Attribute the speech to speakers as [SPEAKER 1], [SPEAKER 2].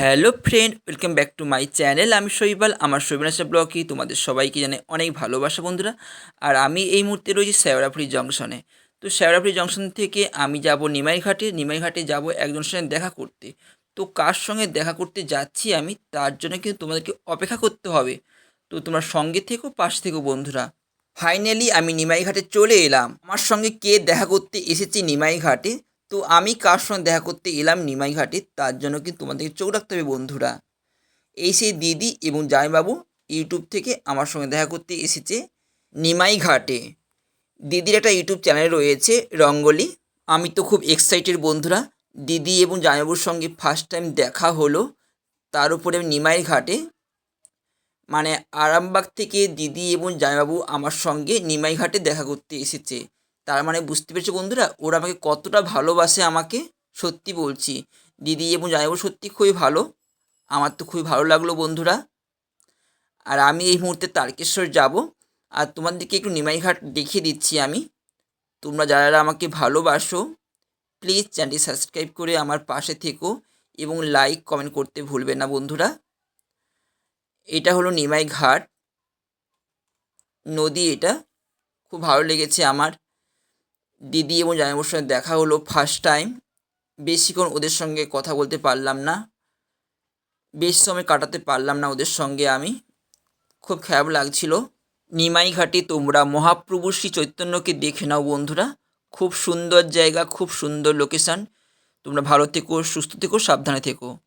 [SPEAKER 1] Hello friend, welcome back to my channel. আমি শৈবাল, আমার শৈবানাসা ব্লগে তোমাদের সবাইকে জানে অনেক ভালোবাসা বন্ধুরা। আর আমি এই মুহূর্তে রয়েছি শেওড়াফুলি জংশনে। তো শেওড়াফুলি জংশন থেকে আমি যাব নিমাইঘাটে। নিমাইঘাটে যাব একজনের সঙ্গে দেখা করতে। তো কার সঙ্গে দেখা করতে যাচ্ছি আমি, তার জন্য কিন্তু তোমাদেরকে অপেক্ষা করতে হবে। তো তোমরা সঙ্গে থেকো, পাশ থেকো বন্ধুরা। ফাইনালি আমি নিমাইঘাটে চলে এলাম। আমার সঙ্গে কে দেখা করতে এসেছে নিমাইঘাটে? তো আমি কার সঙ্গে দেখা করতে এলাম নিমাইঘাটে তার জন্য কিন্তু তোমাদেরকে চোখ রাখতে হবে, বন্ধুরা? এই সেই দিদি এবং জামাইবাবু ইউটিউব থেকে আমার সঙ্গে দেখা করতে এসেছে নিমাইঘাটে দিদির একটা ইউটিউব চ্যানেল রয়েছে, রঙ্গলি। আমি তো খুব এক্সাইটেড বন্ধুরা। দিদি এবং জামাইবাবুর সঙ্গে ফার্স্ট টাইম দেখা হলো তার উপরে নিমাইয়ের ঘাটে। মানে আরামবাগ থেকে দিদি এবং জামাইবাবু আমার সঙ্গে নিমাই ঘাটে দেখা করতে এসেছে। তার মানে বুঝতে পেরেছ বন্ধুরা? ওরা আমাকে কতটা ভালোবাসে আমাকে? সত্যি বলছি। দিদি এবং জামাইবাবু সত্যি খুবই ভালো। আমার তো খুবই ভালো লাগল বন্ধুরা। আর আমি এই মুহূর্তে তারকেশ্বর যাব। আর তোমাদেরকে একটু নিমাইঘাট দেখিয়ে দিচ্ছি আমি। তোমরা যারা আমাকে ভালোবাসো প্লিজ চ্যানেলটি সাবস্ক্রাইব করে আমার পাশে থেকো এবং লাইক কমেন্ট করতে ভুলবে না বন্ধুরা। এটা হলো নিমাই ঘাট নদী এটা। খুব ভালো লেগেছে আমার। দিদি এবং জামাইবাবুর সঙ্গে দেখা হলো ফার্স্ট টাইম বেশিক্ষণ ওদের সঙ্গে কথা বলতে পারলাম না। বেশি সময় কাটাতে পারলাম না ওদের সঙ্গে আমি। খুব খারাপ লাগছিল। নিমাই ঘাটে তোমরা মহাপ্রভু শ্রী চৈতন্যকে দেখে নাও বন্ধুরা। খুব সুন্দর জায়গা, খুব সুন্দর লোকেশান তোমরা ভালো থেকো, সুস্থ থেকো, সাবধানে থেকো।